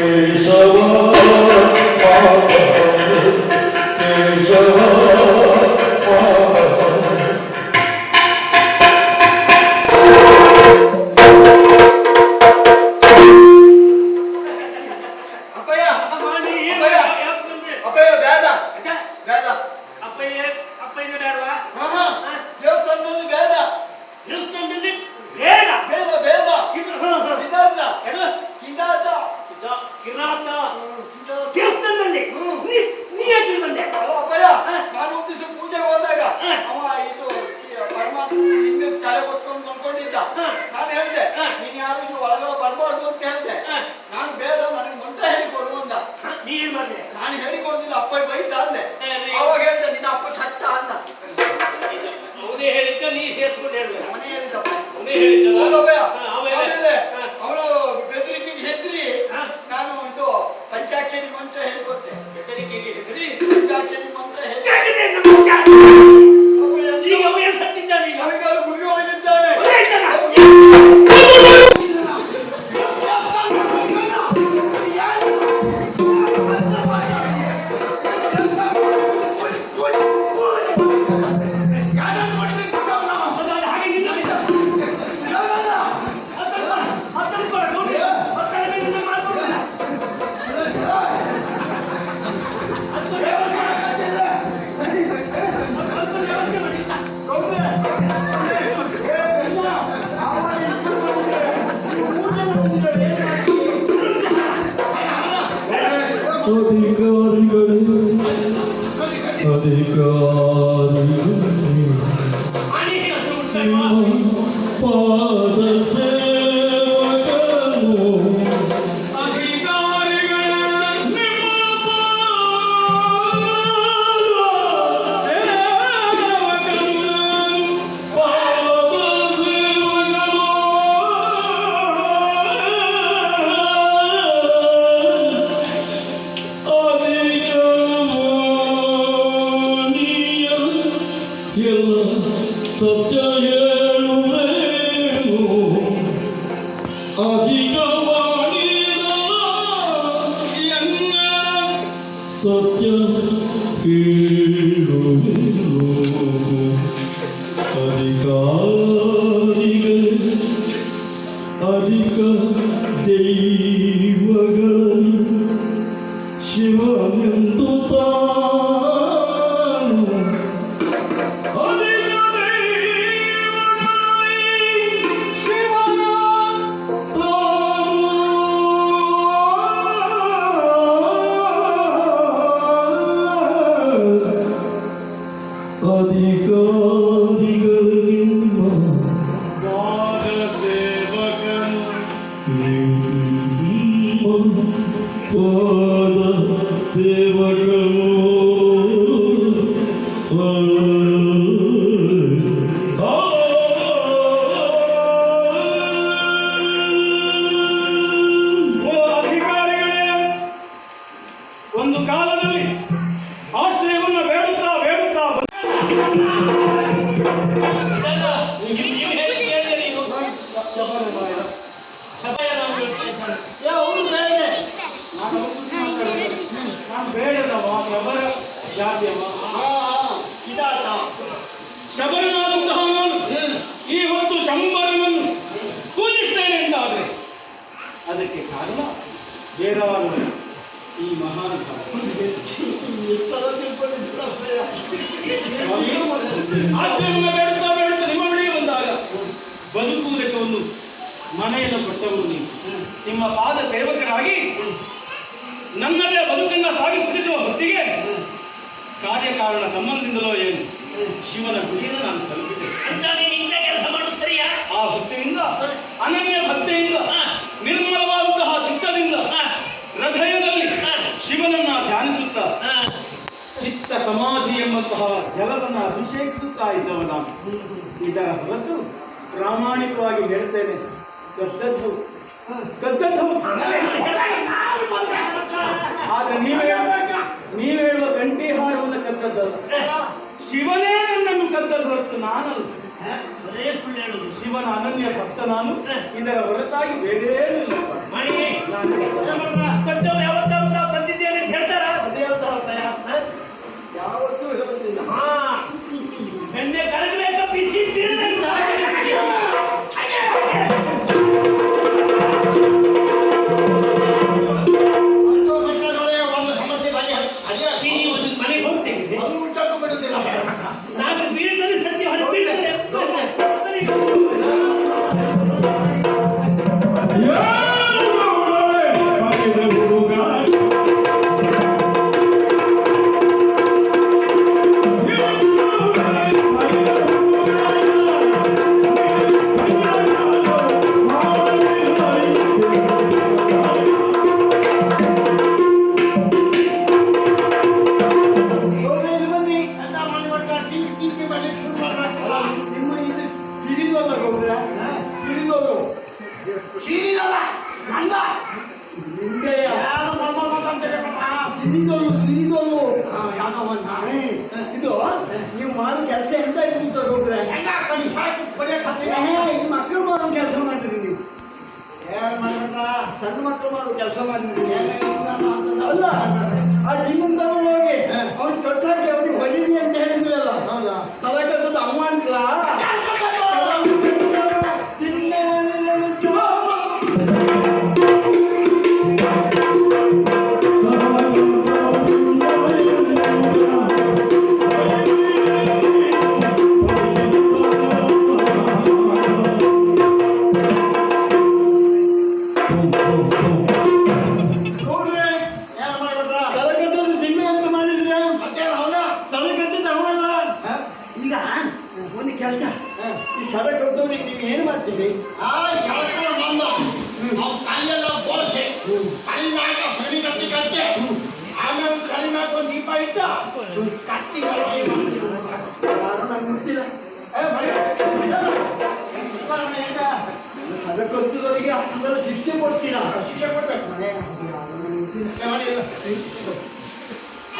Is a Senhor. Sofia, hero, hero, Adika, Adika, Adika, Adika, ಜಾತಿಯವ ಇದಾತ Shabarinath ಸಹ ಈ ಹೊತ್ತು ಶಂಬರನನ್ನು ಪೂಜಿಸ್ತೇನೆ ಅಂತಾದರೆ ಅದಕ್ಕೆ ಕಾರಣ ಬೇಡವಾದ ಈ ಮಹಾನ್ ಆಶ್ರಮ ಬೇಡುತ್ತಾ ಬೇಡುತ್ತಾ ನಿಮ್ಮ ಬಳಿಗೆ ಬಂದಾಗ ಬದುಕುವುದಕ್ಕೆ ಒಂದು ಮನೆಯನ್ನು ಕೊಟ್ಟವರು ನಿಮ್ಮ ಪಾದ ಸೇವಕರಾಗಿ ನನ್ನದೇ ಬದುಕನ್ನು ಸಾಗಿಸುತ್ತಿರುವ ಹೊತ್ತಿಗೆ ಕಾರ್ಯಕಾರಣ ಸಂಬಂಧದಿಂದಲೋ ಏನು? ಶಿವನ ಗುರಿಯನ್ನು ನಾನು ತಲುಪಿದೆ. ಆ ಭಕ್ತಿಯಿಂದ ಅನನ್ಯ ಭಕ್ತಿಯಿಂದ ನಿರ್ಮಲವಾದಂತಹ ಚಿತ್ತದಿಂದ ಹೃದಯದಲ್ಲಿ ಶಿವನನ್ನ ಧ್ಯಾನಿಸುತ್ತಾ ಚಿತ್ತ ಸಮಾಧಿ ಎಂಬಂತಹ ಜಲವನ್ನು ಅಭಿಷೇಕಿಸುತ್ತಾ ಇದ್ದವ ನಾನು. ಇದರ ಹೊರತು ಪ್ರಾಮಾಣಿಕವಾಗಿ ಹೇಳ್ತೇನೆ ಕದ್ದದ್ದು ಕದ್ದದ್ದು ಆಗ ನೀವೇ ನೀವೇಳುವ ಗಂಟೆ ಹಾರುವ ಕದ್ದಲ್ಲ ಶಿವನೇ ನನ್ನನ್ನು ಕದ್ದಲು ಹೊರತು ನಾನಲ್ಲ. ಶಿವನ ಅನನ್ಯ ಭಕ್ತ ನಾನು. ಇದರ ಹೊರತಾಗಿ ಬೇರೆ ಮಣಿ ಕದ್ದವ್ರು ಯಾವತ್ತ ಅದಕ್ಕೊಂದುವರಿಗೆ ಅಂಗದ ಶಿಕ್ಷೆ ಕೊಡ್ತೀರಾ ಶಿಕ್ಷೆ ಕೊಡ್ಬೇಕು ಮನೆ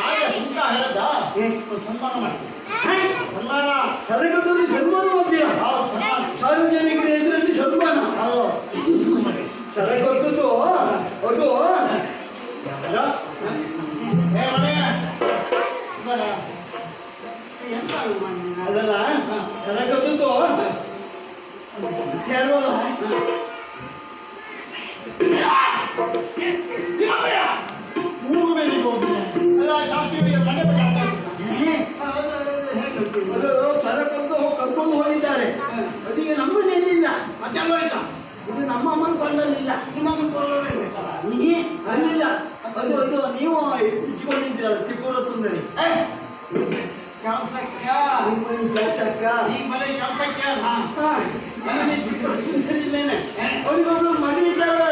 ಆಗ ಸುಂಕ ಹೇಳದ ಸನ್ಮಾನ ಮಾಡ್ತೀವಿ ಸನ್ಮಾನ ತಲೆಗೊಂಡು ಸನ್ಮಾನ ಮಾಡ್ತೀರಾ ಸಾರ್ವಜನಿಕರ ಎದುರಲ್ಲಿ ಸನ್ಮಾನ ತಲೆಗೊಂಡದ್ದು ಅದು ಅದಲ್ಲ ಕನಕದ್ದು ಕರ್ಕೊಂಡು ಹೋಗಿದ್ದಾರೆ ಅದೀಗ ನಮ್ಮನೇನಿಲ್ಲ ಮತ್ತೆ ಆಯ್ತಾ ಇದು ನಮ್ಮ ಅಮ್ಮನ ಕೊಳ್ಳಲಿಲ್ಲ ನಿಮ್ಮ ಅಮ್ಮನ ಕೊಳ್ಳಲಿಲ್ಲ ನೀ ಅಲ್ಲಿಲ್ಲ. ಅದು ಅದು, ನೀವು ಇಟ್ಕೊಂಡಿದ್ದೀರ ತ್ರಿಪುರ ತುಂದರಿ. क्या? क्या क्या क्या था?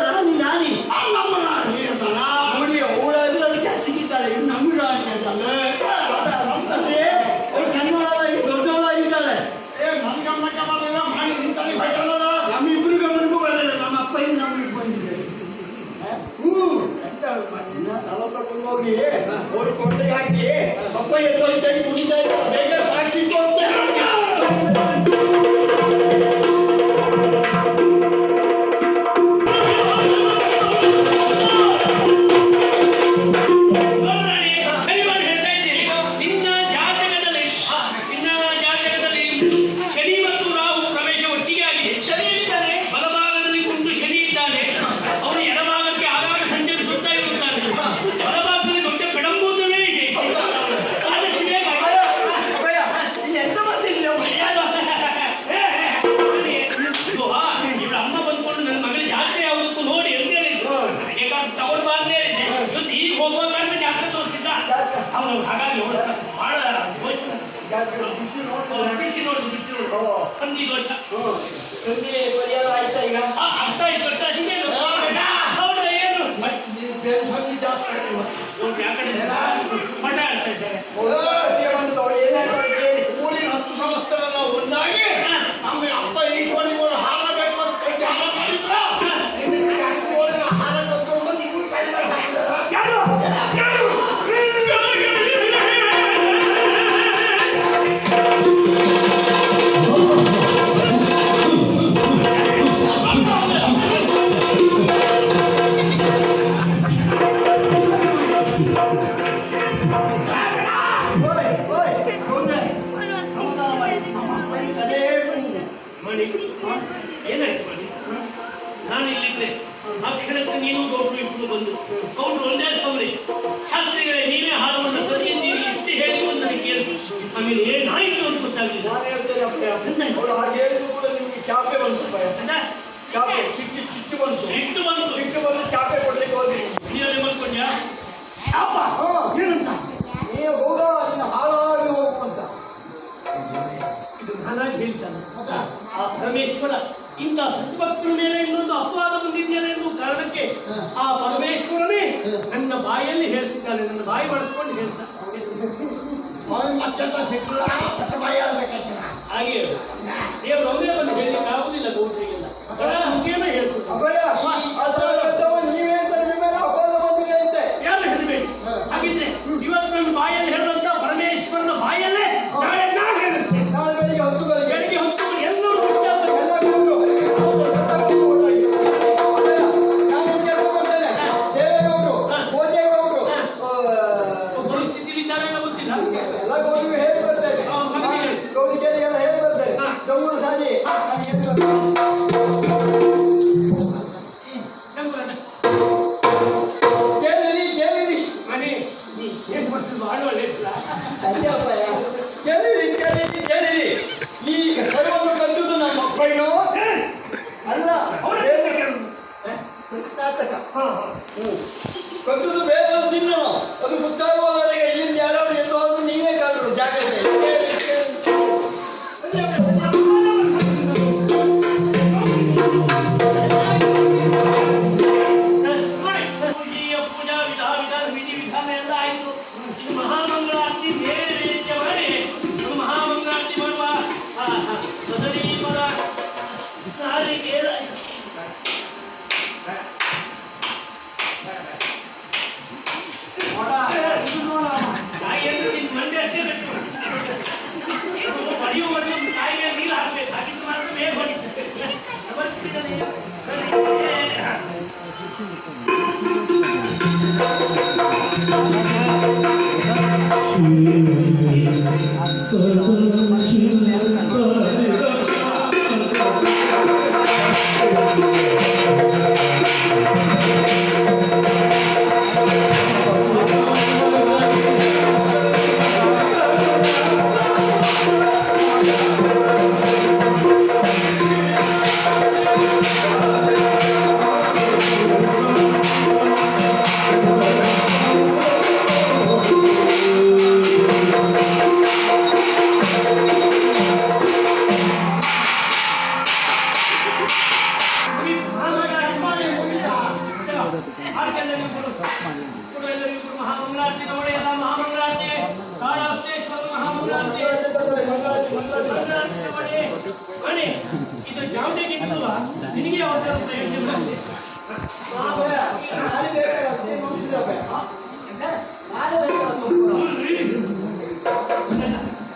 ಏನಾಯ್ತು ಮಾಡಿ ನಾನು ಇಲ್ಲಿದ್ದೆ. ಅಕ್ಷರಕ್ಕೆ ನೀನು ಗೌಡ್ರು ಇಬ್ಬರು ಬಂದು ಗೌಡ್ರು ಒಂದೇ ಸೌರಿ. ಶಾಸ್ತ್ರಿಗಳೇ ನೀವೇ ಹಾಲವನ್ನು ತರಿ ನೀವು ಎಷ್ಟು ಹೇಳಿದ್ರು ನನಗೆ ಕೇಳಿ. ಆಮೇಲೆ ಏನಾಯಿತು ಅಂತ ಗೊತ್ತಾಗಿಲ್ಲ ಚಾಪೆ ಬಂತು ಚಾಪೆ ಸಿಟ್ಟು ಸಿಟ್ಟು ಬಂತು. ಸಿಟ್ಟು ಬಂತು. ಸಿಟ್ಟು ಬಂದು ಚಾಪೆ ಕೊಡ್ಲಿಕ್ಕೆ ಹೋಗಿ ನೀನು ಅನ್ಕೊಂಡ್ಯಾ ಶಾಪ? ಏನಂತ? ನೀವು ಹೋಗೋ. ಚೆನ್ನಾಗಿ ಹೇಳ್ತಾನೆ. ಆ ಪರಮೇಶ್ವರ ಇಂಥ ಸತ್ಭಕ್ತರ ಮೇಲೆ ಇನ್ನೊಂದು ಅಪವಾದ ಬಂದಿದ್ದೇನೆ ಎಂದು ಕಾರಣಕ್ಕೆ ಆ ಪರಮೇಶ್ವರನೇ ನನ್ನ ಬಾಯಲ್ಲಿ ಹೇಳ್ತಿದ್ದಾನೆ ನನ್ನ ಬಾಯಿ ಬಳಸ್ಕೊಂಡು ಹೇಳ್ತಾನೆ. ಹಾಗೆ ದೇವರು ಅವರೇ ಬಂದು ಹೇಳಿಕ್ಕಾಗುದಿಲ್ಲ ಗೌಡ್ರಿಗೆಲ್ಲ. ಹೇಳ್ತಾರೆ ನಿನಗೆ ಅವಸರ ಪ್ರಯೋಜನ ಬರ್ತದೆ. ಅಪ್ಪಯ್ಯ, ನಾಳೆ ಬೇಕಾದ್ರೆ ಅಷ್ಟೇ ಮುಗಿಸಿದೆ ಅಪ್ಪಯ್ಯ. ನಾಳೆ ಬೇಕಾದ್ರೆ ಅಷ್ಟೇ ಮುಗಿಸಿದೆ.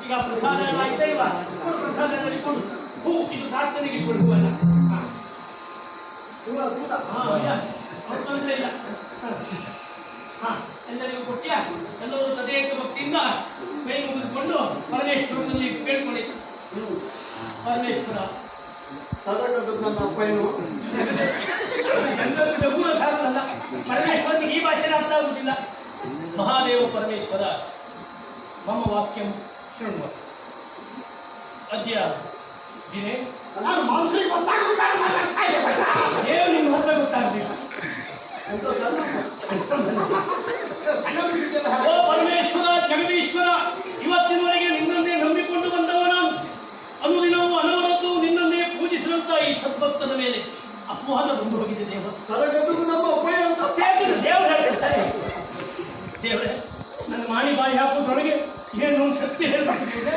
ಈಗ ಪ್ರಸಾದ ಎಲ್ಲ ಆಯ್ತಾ ಇಲ್ವಾ ಕೊಡು ಪ್ರಸಾದ ಎಲ್ಲ ಇಟ್ಕೊಂಡು ಹೂ ಇದು ಪ್ರಾರ್ಥನೆಗೆ ಇಟ್ಕೊಂಡು ಹೂವನ್ನ ಹಾ. ಇವಾಗ ಕೂತ. ಹಾ, ಇಲ್ಲ. ಅವ್ರು ತೊಂದ್ರೆ ಇಲ್ಲ ಹಾ. ಎಲ್ಲರಿಗೂ ಕೊಟ್ಟಿಯ ಎಲ್ಲರೂ ತದೇಕ ಭಕ್ತಿಯಿಂದ ಕೈ ಮುಗಿದುಕೊಂಡು ಪರಮೇಶ್ವರನಲ್ಲಿ ಕೇಳ್ಕೊಳ್ಳಿ. ಪರಮೇಶ್ವರ. ನನ್ನ ಅಪ್ಪಯ್ಯನು ಪರಮೇಶ್ವರನಿಗೆ ಈ ಭಾಷೆ ಅರ್ಥ ಆಗುತ್ತಿಲ್ಲ ಮಹಾದೇವ ಪರಮೇಶ್ವರ. ಮಮ ವಾಕ್ಯಂ ಶೃಣ್ವ. ಅದ್ಯ ದಿನೇ. ನಾನು ಮನುಷ್ಯರಿಗೆ ಗೊತ್ತಾಗಬೇಕಾದ್ರೆ ಮಾತಾಡ್ತಾ ಇದ್ದೆ ದೇವ ನಿಮ್ಮ ಹತ್ರ ಗೊತ್ತಾಗಬೇಕು ಸಣ್ಣ ಸಣ್ಣ ಬಿಟ್ಟಿದ್ದೆಲ್ಲ ಓ ಪರಮೇಶ್ವರ ಜಗದೀಶ್ವರ ಇವತ್ತಿನವರೆಗೆ ನಿನ್ನನ್ನೇ ನಂಬಿಕೊಂಡು ಬಂದವ ನಾನು. ಅನುದಿನವೂ ಅನವರತ್ತು ನಿನ್ನನ್ನೇ ಪೂಜಿಸಿದಂತ ಈ ಸದ್ಭಕ್ತನ ಮೇಲೆ ಅಪವಾದ ಬಂದು ಹೋಗಿದೆ ದೇವ ದೇವರು ದೇವರು ಹೇಳ್ತಾರೆ ದೇವರೇ ನನ್ನ ಮಾಣಿ ಬಾಯಿ ಹಾಕೋದ್ರೊಳಗೆ ಏನು ಶಕ್ತಿ ಹೇಳ್ಬಿಟ್ಟಿದೆ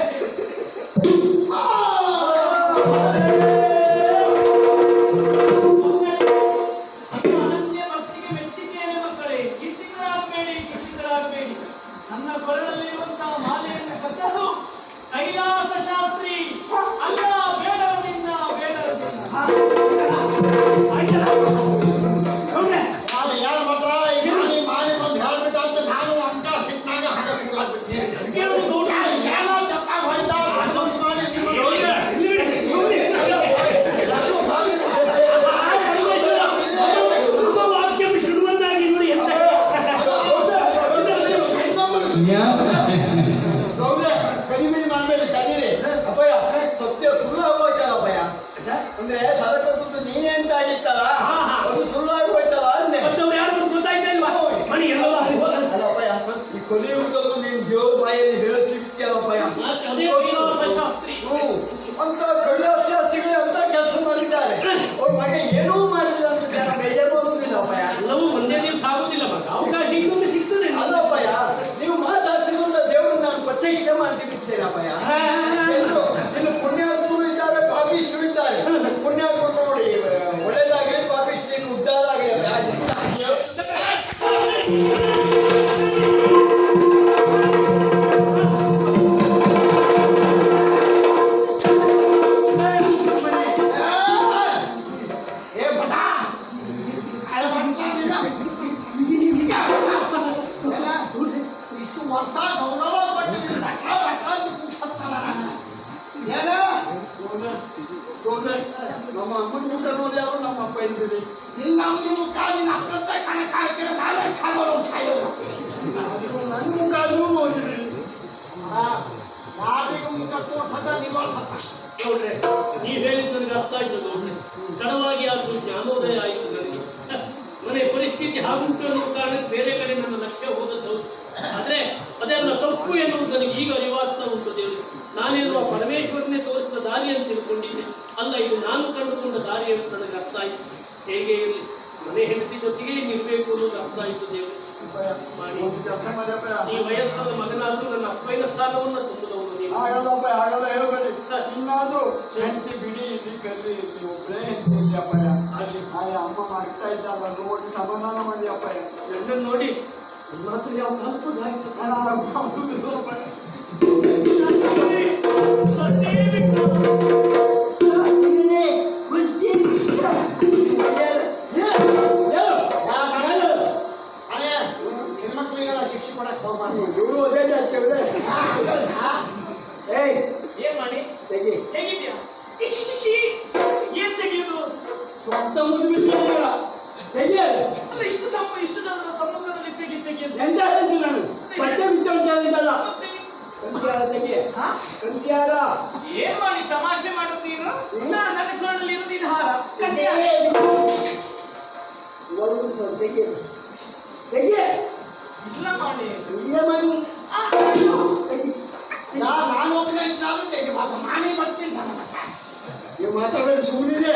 ಕಡಿಮೆ ಮಾಡ್ಬೇಡಿ ತಡೀರಿ. ಅಪ್ಪಯ್ಯ ಸತ್ಯ ಸುಳ್ಳು ಆಗೋಯ್ತಲ್ಲ ಅಪ್ಪಯ್ಯ? ಅಂದ್ರೆ ಸದಕದ್ದು ನೀನೇ ಅಂತ ಆಗಿತ್ತಲ್ಲ? ಹಾ, ಹಾ. ಅದು ಸುಳ್ಳು ಆಗೋಯ್ತಲ್ಲ ಅಂದ್ರೆ. ಅಲ್ಲ ಅಪ್ಪಯ್ಯ ಈ ಕೊಲಿಯುಗದಲ್ಲೂ ನೀನ್ ದೇವ್ರ ಬಾಯಲ್ಲಿ ಹೇಳ್ತಿರ್ತೀಯಲ್ಲ ಇರಲಿ ನೀವು ಒಬ್ಬರೇ ಇರಲಿ ಅಪ್ಪಯ್ಯ ಅಲ್ಲಿ ಆಯ ಅಮ್ಮ ಮಾಡ್ತಾ ಇದ್ದಲ್ಲ ನೋಡಿ ಸಮಾಧಾನ ಮಾಡಿ ಅಪ್ಪಯ್ಯ ಎಲ್ಲರೂ ನೋಡಿ ಮಾತ್ರ ಯಾವ ಕಲ್ಪದಾಯ್ತು ಶಿಕ್ಷೆ ಮಾಡಕ್ ಹೋಗ್ಬಾರ್ದು ಇವರು ಅದೇ ಜಾಸ್ತಿ ಏಯ್ ಏನ್ ಮಾಡಿ? ತೆಗಿ. ತೆಗಿ ಸಂಬಂಧ ಬಿಟ್ಟಿಲ್ಲ ಹೇಗೆ ಇಷ್ಟು ಸಂಬ ಇಷ್ಟು ಜನರ ಸಂಬಂಧದಲ್ಲಿ ತೆಗಿ ತೆಗಿ ನಾನು ಏನ್ ಮಾಡಿ ತಮಾಷೆ ಮಾಡುತ್ತೀರು ನಾನು? ನನ್ನ ಮಾಡಿ ಇಲ್ಲ ನಾನು ಹೋಗ್ತಾ ಇದ್ದಾನು ತೆಗೆ. ಮಾಡಿ ಬರ್ತೀನಿ ಈ ಮಾತಾಡೋದು ಸುಮ್ಮನಿದೆ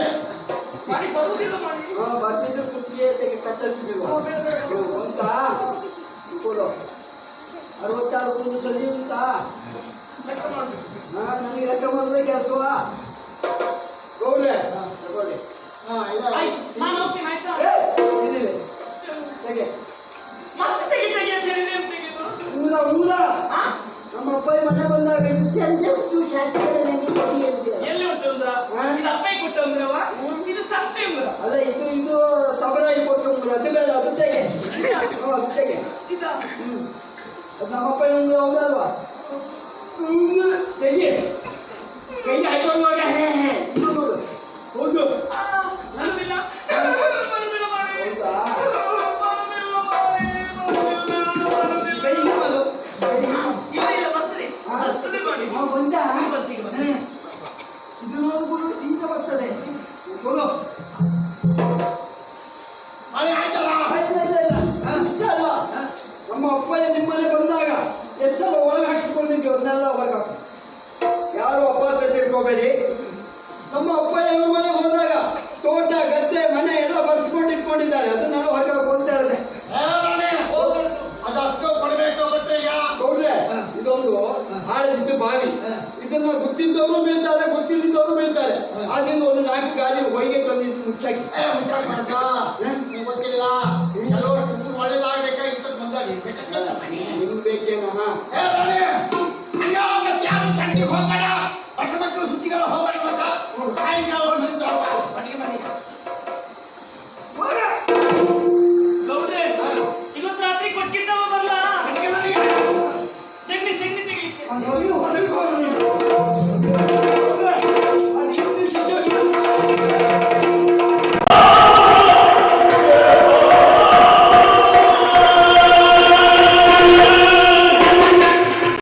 ಬಂದಿದ್ದು ಕುತ್ತಿಗೆ ಕತ್ತರಿಸಿದ್ದೀವಿ ಉಂಟಾ? ಕೊಡು ಅರವತ್ತಾರು ಕುಡಿದು ಸರಿ ಉಂಟಾ? ಹಾಂ ನನಗೆ ಲೆಕ್ಕ ಬರೋದೇ ಕೆಲಸವಾ ಗೌಡೆ ತಗೊಳ್ಳಿ. ಹಾಂ ಇಲ್ಲ ತೆಗೆ. ಊರ ಊರ? ನಮ್ಮ ಅಪ್ಪಾಯಿ ಮನೆ ಬಂದಾಗ ಎಷ್ಟು ಎಲ್ಲಿ ಉಂಟು ಅಂದ್ರ? ನಿಮ್ಗೆ ಅಲ್ಲ ಇದು ಇದು ತಬರಾಯಿ ಕೊಟ್ಟು ಅದಕ್ಕೆಲ್ಲ ದುಡ್ಡೆಗೆ ದುಡ್ಡೆಗೆ ಇದ ನಮ್ಮಪ್ಪ ಹೌದಲ್ವಾ ತೆಗಿ ಕೈಗೆ ಹಾಕೊಂಡು ವಿಚಾರ ಮಾಡ್ದ ನಿಮ್ಗೆ ಗೊತ್ತಿಲ್ಲ ಹೋಗಬೇಡ ಪಟ್ಟ ಮಕ್ಕಳು ಸುದ್ದಿಗಳು ಹೋಗಬೇಡ